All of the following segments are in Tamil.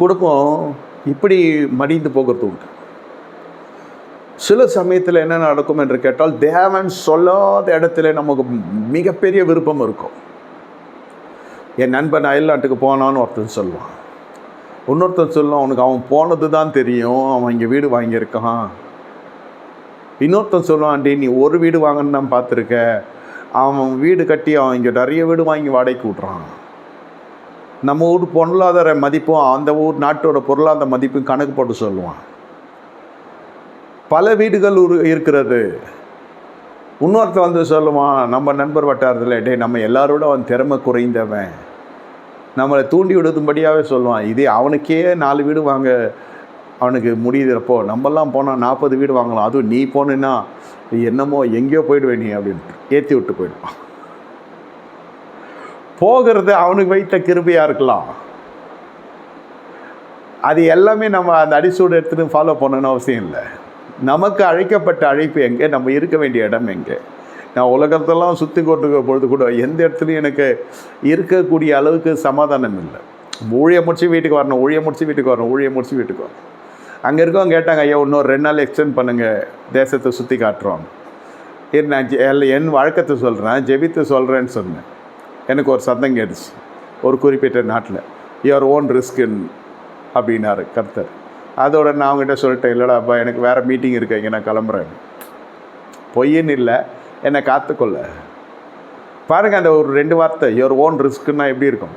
குடும்பம் இப்படி மடிந்து போகிறது உண்டு. சில சமயத்தில் என்ன நடக்கும் என்று கேட்டால் தேவன் சொல்லாத இடத்துல நமக்கு மிகப்பெரிய விருப்பம் இருக்கும். என் நண்பன் அயல்நாட்டுக்கு போனான்னு ஒருத்தன் சொல்லுவான். இன்னொருத்தன் சொல்லுவான் அவனுக்கு அவன் போனது தான் தெரியும். அவன் இங்கே வீடு வாங்கியிருக்கான். இன்னொருத்தன் சொல்லுவான் டே நீ ஒரு வீடு வாங்கன்னு தான் பார்த்துருக்க. அவன் வீடு கட்டி அவன் இங்கே நிறைய வீடு வாங்கி வாடகைக்கு விட்றான். நம்ம ஊர் பொருளாதார மதிப்பும் அந்த ஊர் நாட்டோட பொருளாதார மதிப்பும் கணக்கு போட்டு சொல்லுவான். பல வீடுகள் உரு இருக்கிறது. இன்னொருத்த வந்து சொல்லுவான் நம்ம நண்பர் வட்டாரத்தில் டே நம்ம எல்லாரோட அவன் திறமை குறைந்தவன். நம்மளை தூண்டி விடுதும்படியாகவே சொல்லுவான். இதே அவனுக்கே நாலு வீடு வாங்க அவனுக்கு முடியுதுறப்போ நம்மெல்லாம் போனால் நாற்பது வீடு வாங்கலாம். அதுவும் நீ போனேன்னா என்னமோ எங்கேயோ போயிடுவே நீ அப்படின்ட்டு ஏற்றி விட்டு போயிடுவான். போகிறது அவனுக்கு வைத்த கிருபையாக இருக்கலாம். அது எல்லாமே நம்ம அந்த அடிசூடு எடுத்துகிட்டு ஃபாலோ பண்ணணும்னு அவசியம் இல்லை. நமக்கு அழைக்கப்பட்ட அழைப்பு எங்கே? நம்ம இருக்க வேண்டிய இடம் எங்கே? நான் உலகத்தெல்லாம் சுற்றி கொண்டு பொழுது கூட எந்த இடத்துலையும் எனக்கு இருக்கக்கூடிய அளவுக்கு சமாதானம் இல்லை. ஊழிய முடிச்சு வீட்டுக்கு வரணும் ஊழிய முடிச்சு வீட்டுக்கு வரணும் ஊழிய முடிச்சு வீட்டுக்கு வரணும். அங்கே இருக்கவங்க கேட்டாங்க ஐயா இன்னொரு ரெண்டு நாள் எக்ஸ்டெண்ட் பண்ணுங்கள் தேசத்தை சுற்றி காட்டுறோம் இது நான் ஜெ- என் வழக்கத்தை சொல்கிறேன் ஜெபித்து சொல்கிறேன்னு சொன்னேன். எனக்கு ஒரு சத்தம் கேட்டுச்சு. ஒரு குறிப்பிட்ட நாட்டில் யுவர் ஓன் ரிஸ்கின் அப்படின்னாரு கர்த்தர். அதோட நான் அவங்ககிட்ட சொல்லிட்டேன் இல்லைடா அப்பா எனக்கு வேறு மீட்டிங் இருக்கு இங்கே நான் கிளம்புறேன். பொய்ன்னு இல்லை என்னை காத்துக்கொள்ள. பாருங்கள் அந்த ஒரு ரெண்டு வார்த்தை யுவர் ஓன் ரிஸ்க்குன்னா எப்படி இருக்கும்?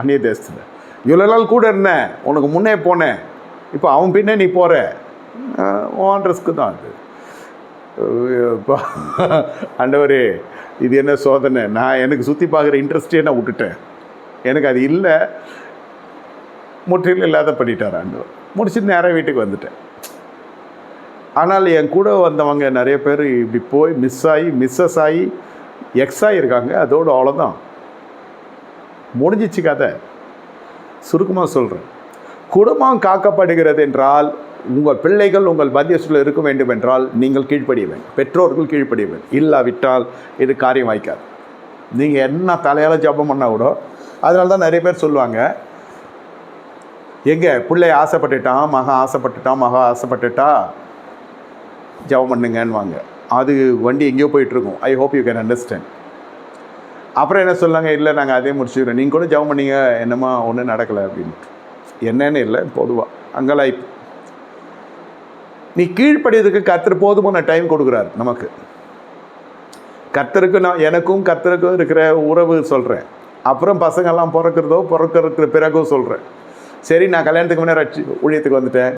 அந்நிய தேசத்தில். இவ்வளோ நாள் கூட இருந்தேன் உனக்கு முன்னே போனேன் இப்போ அவன் பின்னே நீ போகிற ஓன் ரிஸ்க்கு தான் அது. இப்போ அண்டவர் இது என்ன சோதனை? நான் எனக்கு சுற்றி பார்க்குற இன்ட்ரெஸ்டே நான் விட்டுட்டேன். எனக்கு அது இல்லை. முற்றிலும் இல்லாத பண்ணிட்டார் ஆண்டவர். முடிச்சுட்டு நேராக வீட்டுக்கு வந்துட்டேன். ஆனால் என் கூட வந்தவங்க நிறைய பேர் இப்படி போய் மிஸ் ஆகி மிஸ்ஸஸ் ஆகி எக்ஸ் ஆகியிருக்காங்க அதோடு அவ்வளோதான் முடிஞ்சிச்சு கதை. சுருக்கமாக சொல்கிறேன் குடும்பம் காக்கப்படுகிறது என்றால் உங்கள் பிள்ளைகள் உங்கள் மத்தியஸ்தில் இருக்க வேண்டும் என்றால் நீங்கள் கீழ்ப்படிய வேண்டும். பெற்றோர்கள் கீழ்ப்படிய வேண்டும். இல்லாவிட்டால் இது காரியம் வாய்க்காது. நீங்கள் என்ன தலையால் ஜபம் பண்ணால் கூட அதனால தான் நிறைய பேர் சொல்லுவாங்க எங்கே பிள்ளை ஆசைப்பட்டுட்டான் மகன் ஆசைப்பட்டுட்டான் மகா ஆசைப்பட்டுட்டா ஜெபம் பண்ணுங்கன்னுவாங்க. அது வண்டி எங்கேயோ போயிட்டுருக்கும். I hope you can understand அப்புறம் என்ன சொல்லாங்க இல்லை நாங்கள் அதே முடிச்சுக்கிறோம். நீங்கள் கூட ஜெபம் பண்ணீங்க. என்னம்மா ஒன்றும் நடக்கலை. அப்படின்ட்டு. என்னன்னு இல்லை பொதுவாக அங்கெல்லாம் இப்போ நீ கீழ்ப்படியதுக்கு கத்தர் போதுமான டைம் கொடுக்குறாரு நமக்கு. கத்தருக்கு நான் எனக்கும் கத்தருக்கும் இருக்கிற உறவு சொல்கிறேன் அப்புறம் பசங்கெல்லாம் பிறக்கிறதோ பிறக்கிறதுக்கு பிறகும் சொல்கிறேன் சரி நான் கல்யாணத்துக்கு முன்னே ரட்சி ஊழியத்துக்கு வந்துட்டேன்.